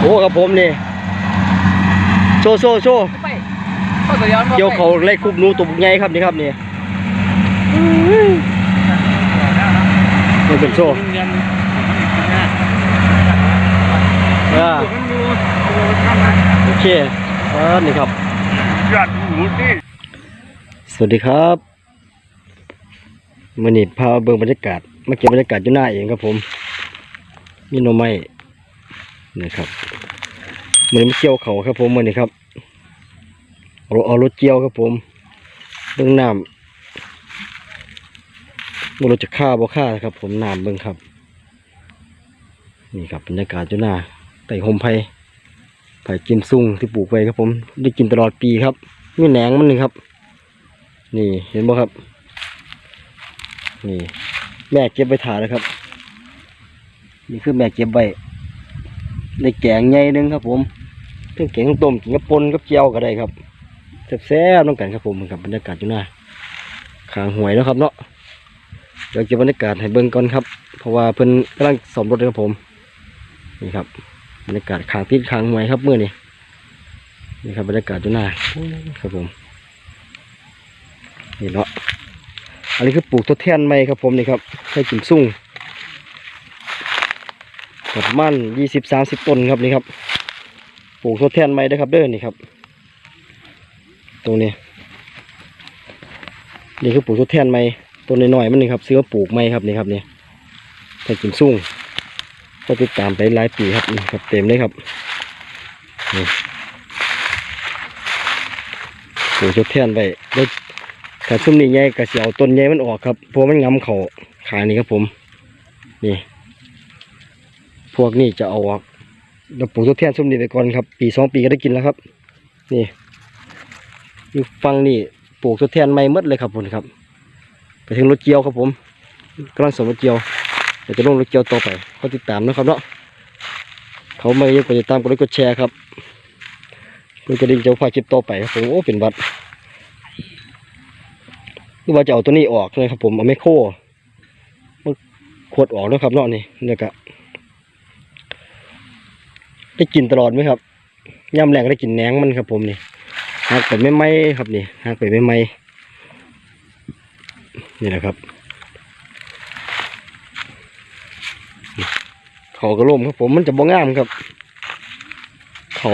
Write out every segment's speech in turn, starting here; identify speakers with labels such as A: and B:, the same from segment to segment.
A: โอ้ครับผมนี่โชว์โชว์โชว์
B: ไปเข้าตัวย้อน
A: เกี่ยวเขาไล่คุบหนูตัวใหญ่ครับนี่ครับนี่นี่เป็นโชว์อ่าโอเคอ่านี่ครับ
B: ยอดหมูนี่
A: สวัสดีครับมื่อนี้พาเบิ่งบรรยากาศมาเก็บบรรยากาศอยู่หน้าเองครับผมมีหน่อไม้ นะครับมื่อนี้มาเกี่ยวเขาครับผมมื่อนี้ครับเอาเอารถเกี่ยวครับผมเบิ่งน้ำบ่รู้จะฆ่าบ่ฆ่าครับ ผมน้ำเบิ่งครับ นี่ครับบรรยากาศอยู่หน้าไต่หมไผ่ไผ่กิมซุ่งที่ปลูกไว้ครับผม ได้กินตลอดปีครับมีแหนงมันหนึ่งครับ นี่เห็นบ่ครับ นี่ แม่เก็บไว้ถ่าแล้วครับ นี่คือแม่เก็บไว้ ในแกงใหญ่หนึงครับ ผมทั้งแกงต้มกินกับปนกับเจียวก็ได้ครับแซ่บๆน้องกันครับผมกับบรรยากาศอยู่หน้าขางหวยแล้วครับเนาะเดี๋ยวเก็บบรรยากาศให้เบิ่งก่อนครับ เพราะว่าเพิ่นกำลังสมรถเลยครับผม นี่ครับ บรรยากาศขางติดขางหวยครับเมื่อนี้นี่ครับบรรยากาศอยู่หน้าครับผมนี่เนาะอันนี้คือปลูกทดแทนใหม่ครับผมนี่ครับให้กินสุ่ง ประมาณยี่สิบสามสิบต้นครับนี่ครับปลูกทดแทนใหม่ได้ครับเด้อนี่ครับ ตรงนี้นี่คือปลูกทดแทนใหม่ต้นน้อยๆมันนี่ครับซื้อมาปลูกใหม่ครับนี่ครับนี่ให้กินสุ่งก็ติดตามไปหลายปีครับนี่ครับ เต็มเลยครับนี่ปลูกทดแทนไปได้ถ้าซุ่มนี้ใหญ่ก็สิเอาต้นใหญ่มันออกครับเพราะมันงำเขาขางนี่ครับผม นี่ พวกนี้จะเอาออกเดี๋ยวปลูกทดแทนซุ่มนี้ไปก่อนครับ ปีสองปีก็ได้กินแล้วครับ นี่อยู่ฟังนี่ปลูกทดแทนใหม่มดเลยครับผมครับ ไปถึงรถเกียวครับผมกำลังสมรถเกียวเดี๋ยวจะลงรถเกียวต่อไปเขาติดตามนะครับเนาะเขาไม่ยังกดติดตามกดไลค์กดแชร์ครับเพื่อจะได้จะพาคลิปต่อไปครับผมโอ้เป็นบัตรคือว่าจะเอาตัวนี้ออกเลยครับผมเอาไมโครมันขวดออกแล้วครับเนาะนี่เนี่ยก็ ได้กินตลอดไหมครับย่ำแรงได้กินแหนงมันครับผมนี่หักไปไม่ไหมครับนี่หักไปไม่ไหมนี่นะครับ เขากระล่มครับผมมันจะบ่งามครับ เขา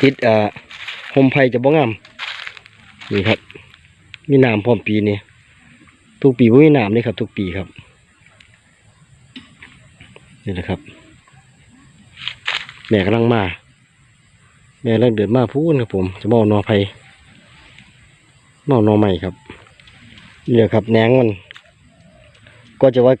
A: ติดอ่าโฮมไผ่จะบ่งามนี่ครับ มีน้ำพร้อมปีนี้ทุกปีบ่มีน้ำเลยครับ ทุกปีครับนี่นะครับ แม่กำลังมา แม่กำลังเดินมาพูนครับผม จะมอนอไผ่มอนอใหม่ครับนี่แหละครับแหนงมัน ก็จะว่า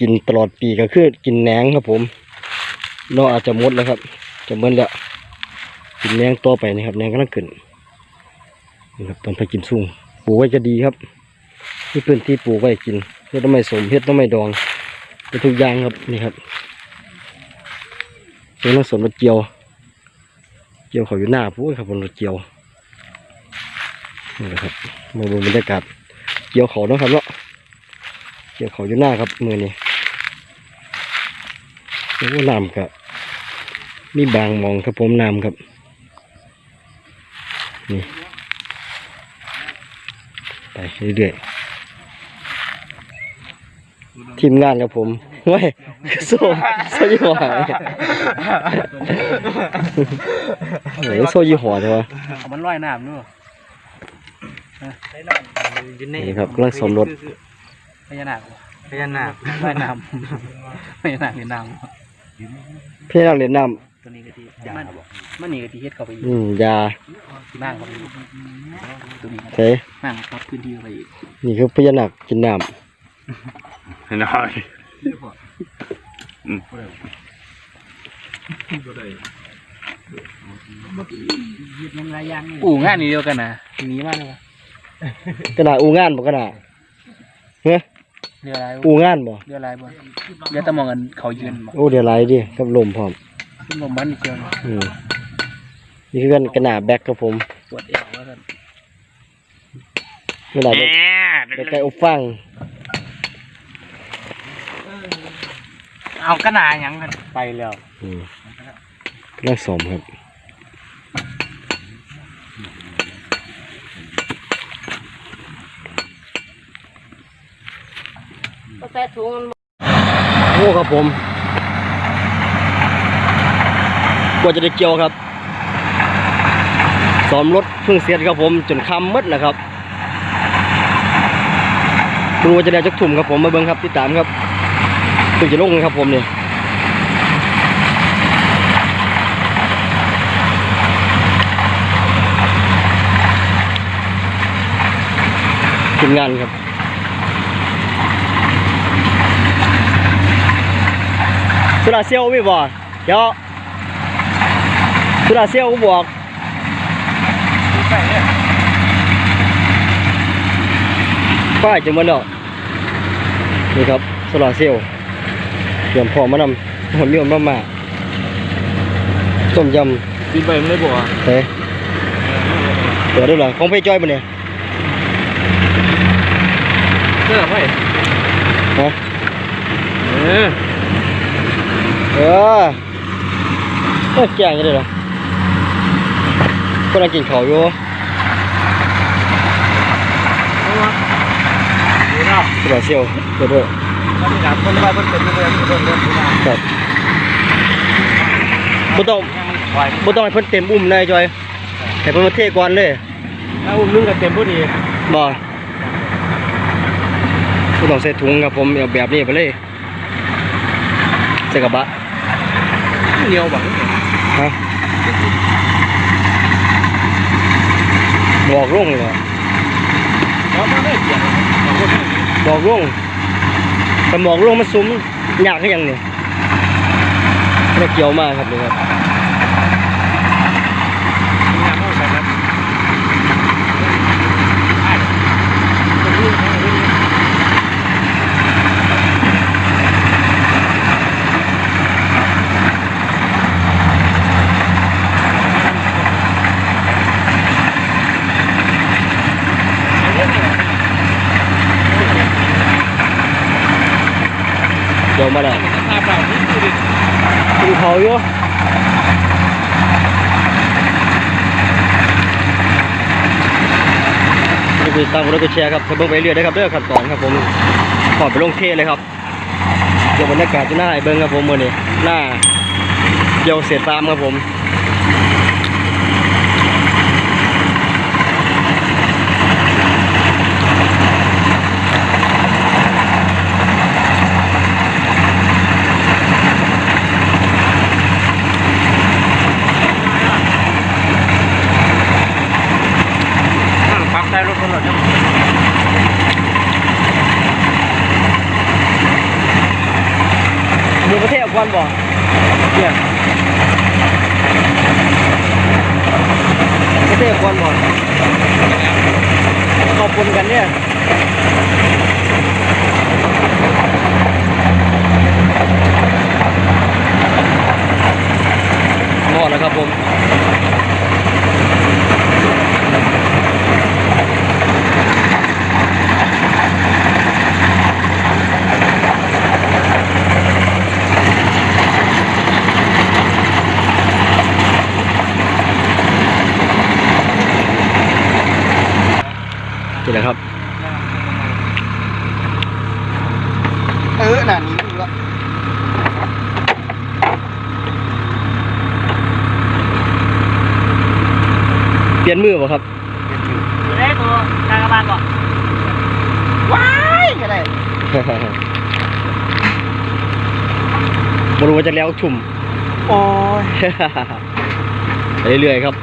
A: กินตลอดปีก็คือกินแหนงครับผมนออาจจะมดแล้วครับ จะหมดแล้วกินแหนงต่อไปนะครับแหนงกำลังขึ้นนี่ครับต้นไผ่กินสูงปลูกไว้จะดีครับนี่พื้นที่ปลูกไว้กินเฮ็ดต้นไม้สมเฮ็ดต้นไม้ดองเป็นทุกอย่างครับนี่ครับ เป็นน้ำสนรถเกี่ยว เกี่ยวเขาอยู่หน้าพูดครับบนเกี่ยวนี่แหละครับมาดูบรรยากาศเกี่ยวเขาเนาะครับเนาะเกี่ยวเขาอยู่หน้าครับมือนี้แล้วก็น้ำกับมีบางมองครับผมน้ำครับนี่ไปเรื่อยๆทีมงานครับผม เว้ยโซ่โซ่ยี่ห้อไหนโซ่ยี่ห้อใช่ปะ
B: เอามันลอยน้ำนู่น
A: นี่ครับกำลังสมรถ
B: พญานาคพญานาคลอยน้ำพญานาคเห็นน้
A: พี่นักเรียนนำ
B: ตัวนี้ก็ที่มันมันนี่ก็ที่เฮ็ดเข้าไปอีำก
A: อืมยา
B: ที่นั่งเข้าไปอีกตัวนี้
A: ใช่
B: นั่งปรับพื้นที่เข้าไปอีก
A: นี่คือพญานาคกินน้
C: น้อย
B: อู่งานนี้เดียวกันนะหนีมากเลยวะำ
A: กระดาษอูงานบ่กระดาษเฮ้ย
B: เรืออะไร
A: อูงานบ่
B: เรืออะไรบ่เรือตะมองกันเขายืนบ่
A: โอ้เดี๋ยวไรดิกับลมพร้อม
B: ขึ้นบ่มันอีกเชียวนะ
A: อืมนี่คือกันกระดาษแบ็คครับผม
B: ปวดเอวว่าซั่น
A: กระดาษแบ็คใกล้ๆอบฟัง
B: เอากระนาหยังกันไปแล้ว
A: อืมกำลังสมครับ
D: ก็แต่ถุงมัน
A: โอ้ครับผมกว่าจะได้เกี่ยวครับซ้อมรถเพิ่งเสร็จครับผม จนคำมืดนะครับไม่รู้ว่าจะได้จักถุ่มครับผมมาเบิ่งครับติดตามครับ เพิ่งจะลงครับผมเนี่ยทีมงานครับสุดาเซียวไม่บอกเดี๋ยวสุดาเซียวก็บอก
B: ป้า
A: ยจะหมาแล้วนี่ครับสุดาเซียว รียมพร้อมมานำหอมมีหอมมาม่าต้มย
B: กินไปมันเลยบ่ำ
A: เฮ้ยเปิดด้วยเหรอของพี่จ้อยปะเนี่ย
B: เสื้อไป
A: ฮะ
B: เออ
A: เออเอ้ยแกงกันเลยเหรอคนละกินข้าวอยู่
B: ดูเนาะ
A: สุดาเซียวเปิดด้วย
B: มั นมีหลายคนไปเพิ่นเป็นเรื่องเรื่องเรื่องเรื่อง
A: ครับบ่ต้อง
B: มันคอย
A: บ่ต้องให้เพิ่นเต็มอุ้มเลยจอยให้เพิ่นมาเทก่อนเลย
B: แล้วอุ้มนึงก็เต็มพอดี
A: บ่บ่ต้องใส่ถุงครับผมเอาแบบนี้ไปเลยใส่กระบะ
B: เหนียวบัง
A: ฮะบอกลงเลยเหรอ
B: เพราะมันไม่เกี่ยว
A: บอกลง แต่บอกลงมาซุ้มยากขึ้นยังนี่ไม่ได้เกี่ยวมากครับนี่ครับ
B: งานเข้าไปครับ
A: เกี่ยวมาแล้ว
B: ภาพเรานี่คือ
A: กินเขาวอยู่นี่คือตามกดไลค์กดแชร์ครับถ้าเบิ่งไปเรื่อยได้ครับเด้อขั้นตอนครับผมขอไปลงเทเลยครับเดี๋ยวบรรยากาศจะหน้าให้เบิ่งครับผมมื้อนี้หน้าเดียวเศษฟาร์มครับผม
B: ปักได้รถคนหลอด
A: หมูประเทศก่อนบ่เนี่ยกระเทศก่อนบ่ขอบคุณกันเนี่ยหมดแล้วครับผม นี่แหละครับ
B: เออน่ะนี้ดูละ
A: เปลี่ยนมือบ่ครับ
B: เอ้ตัวกางกบาลบ่ว้ายก็ได้
A: บรู้ว่าจะแล้วชุ่ม
B: โอ้ย
A: ไปเรื่อยๆครับ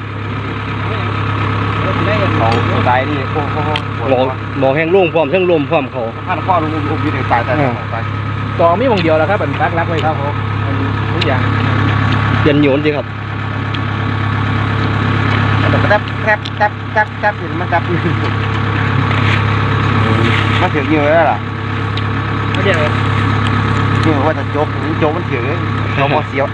B: ได้ของตายนี่โอ้โห
A: หมอกหมอกแห้งโล่งพร้อมทั้งลมพร้อมเขา
B: ท่านพ่อลุงลุงยืนตายตายตายต่อมีวงเดียวแล้วครับเป็นรักรักเลยครับผมทุกอย่าง
A: เปลี่ยนโยนสิครับ
B: แต่ก็แทบแทบแทบแทบแทบถึงมันจับมันถึงอยู่แล้วล่ะไม่ใช่เลยนี่ว่าจะจบจบมันถึงจบพอเสียว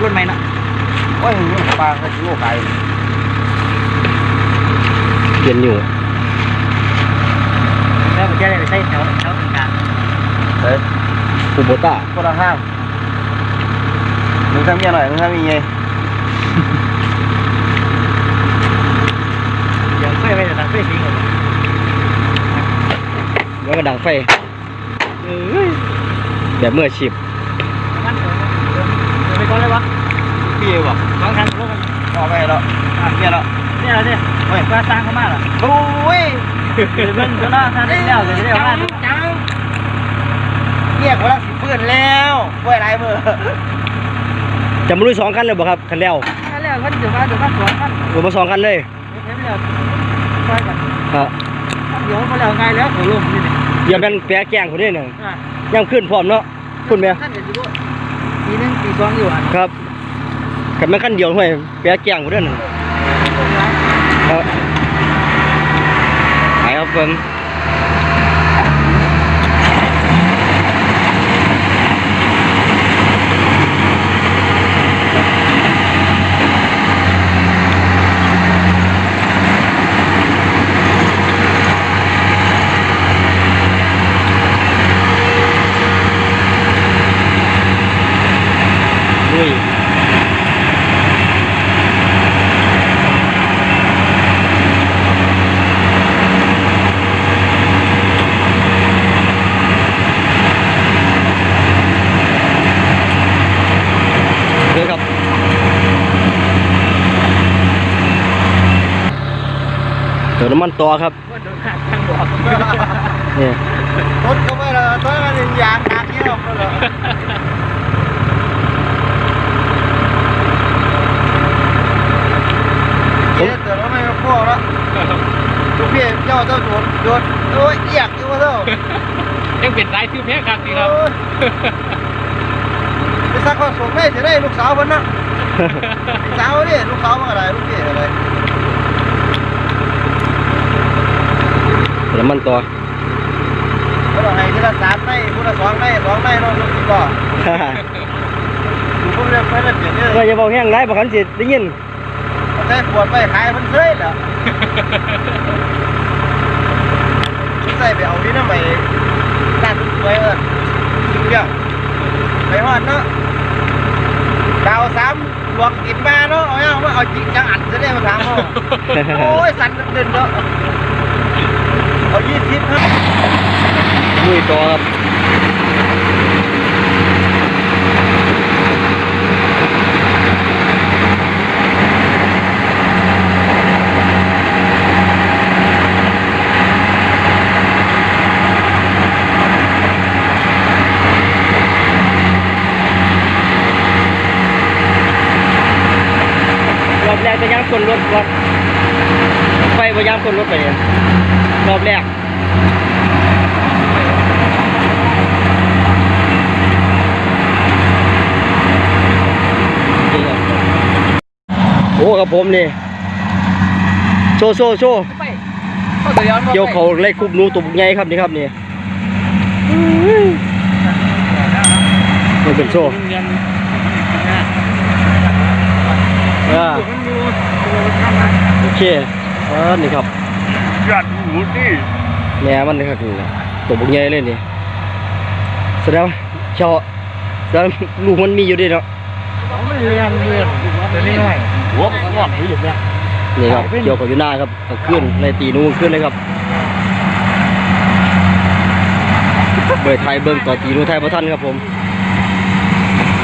B: รุ่นใหม่นะโอ้ยปลาเขาชิ้ไป
A: เย็นอยู่แล้วผมจะได้ไปใช้แถวแถวกลางเฮ้ยคูโบต้า
B: คนละห้างมึงทำเมียหน่อยมึงทำมีไง
C: ยังไม่ไม่แต่ดังไฟทิ้งหมด
A: แล้วก็ดังไฟแบบเมื่อชิ
C: บ
B: พี่บอก
C: วางทางรถกัน
B: ออกไปแล้วอะเมียแล้ว
C: เนี่ยเราเนี่ย
B: เฮ้ย
C: ก็สร้างเขามาเหรอ
B: โอ้ย
C: เดี๋ยวเบิ่งเดี๋ยวนะถ้าได้แล้วเดี๋ยได้แล้ว
B: จังเรียกว่าสิเปื้อนแล้วป่วยไรมือร์
A: จะมาลุยสองคันเลยบ่ครับคันแล้ว
C: ถ้าแล้วมันเดี๋ยวมาเดี๋ยวมาสวนกัน
A: รวมมาสองคันเลย
C: เห็นแล้วไปกัน
A: ครับ
C: เดี๋ยวมาแล้วไงแล้วขอลงนี่นี่
A: อย่าเป็นแปะแกงคนนี้หนึ่งยังขึ้นพร้อมเนาะคุณแม่
C: ท่านเดี๋ยวดูปีหนึงปีสองอยู่อะ
A: ครับ กับแม่ขั้นเดียวห้วยเปะแกล้งคนนี้หนึ่งครับไปครับเพิ่ง น้ำมันต่อครับ
C: ว่าโดนหักทางบอก
A: นี่
B: รถก็ไม่ละรถมันยางหนักเยี่ยมเลยเจ๊เตือนว่าไม่มาพ่อแล้วทุกพี่เจ้าเจ้าโดนโดนโอ้ยเอียกอยู่วะเจ้า
C: ยังเป็นสายชื่อเพชรครับนี่ครับ
B: ไปสักข้อส่งได้จะได้ลูกสาวคนนะลูกสาวนี่ลูกสาวมาอะไรลูกพี่อะไร
A: น้ำมันต่อ
B: เขาบอกให้ทีละสามในพุทละสองในสองในน้องลูกที่ก่ออยู่พวกเรื่องไม่ได้เปลี่ยนเลย
A: ก็อย่าบอกแห้งไรบอกขันสิได้ยิน
B: เอาแต่ปวดไปขายมันเคยเหรอใส่ไปเอาที่น้ำใหม่ด้านสวยเออเดี๋ยวไปหอดเนาะดาวสามดวงกินมาเนาะเอาเนี่ยว่าเอาจริงจังอัดจะได้มาถามเขาโอ้ยสั่นเดินเนาะ เอายี่สิบครับ
A: ลุยต่อครับแรกจะย่างคนรถรถไฟมาย่างคนรถไปเนี่ยรอบแรกนี่ครับ โอ้กับผมนี่โชว์โชว์โชว์
C: ไปก็ตัวย้อน
A: เกี่ยวเขาไล่คุบหนูตัวบุกใหญ่ครับนี่ครับนี่นี่เป็นโชว์
C: เรียน
A: อ่า
C: มันอยู่ตัวข้ามมา
A: โอเคอ่านี่ครับ
C: ยอดหูดิ
A: แม่มันนะครับนี่นะตัวบุกใหญ่เลยนี่แสดงว่าเชาะแสดงว่าลูกมันมีอยู่ด้วยเนาะ
C: มันเรียนเรียนเดี๋ยนี้หน่อย หัวมันงอกอยู่เนี่ย
A: นี่ครับเกี่ยวกับอยู่หน้าครับเอาขึ้นในตีนู้นขึ้นเลยครับเบิดไทยเบิ่งต่อตีนู้นไทยพระท่านครับผม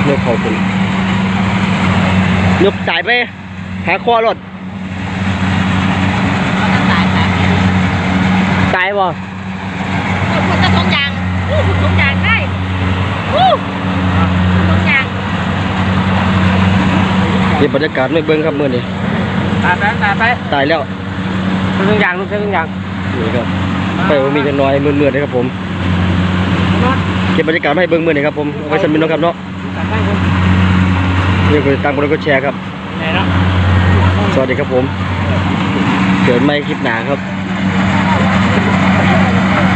A: ยกเขาขึ้นยกจ่ายไปหาคอรถ
D: ตายตาย
A: ตายบ่
D: พูดกระทงยางอู้พูดทงยางได้อู้ทงยาง
A: เก็บบรรยากาศไม่เบิ่งครับมื้อนี้
C: ตาไปตาไป
A: ตายแล้ว
C: ทุกอย่างทุกอย่าง
A: นี่ครับไปว่ามีกันน้อยมืดๆเลยครับผมเก็บบรรยากาศมาให้เบิ่งมื้อนี้ครับผมเอาไว้สำนึกเนาะครับเนาะ
C: ตาไปคน
A: นี่คือตามกดไลค์กดแชร์ครับ
C: ไหนเนาะ
A: สวัสดีครับผมเกิดไม่คลิปหนาครับ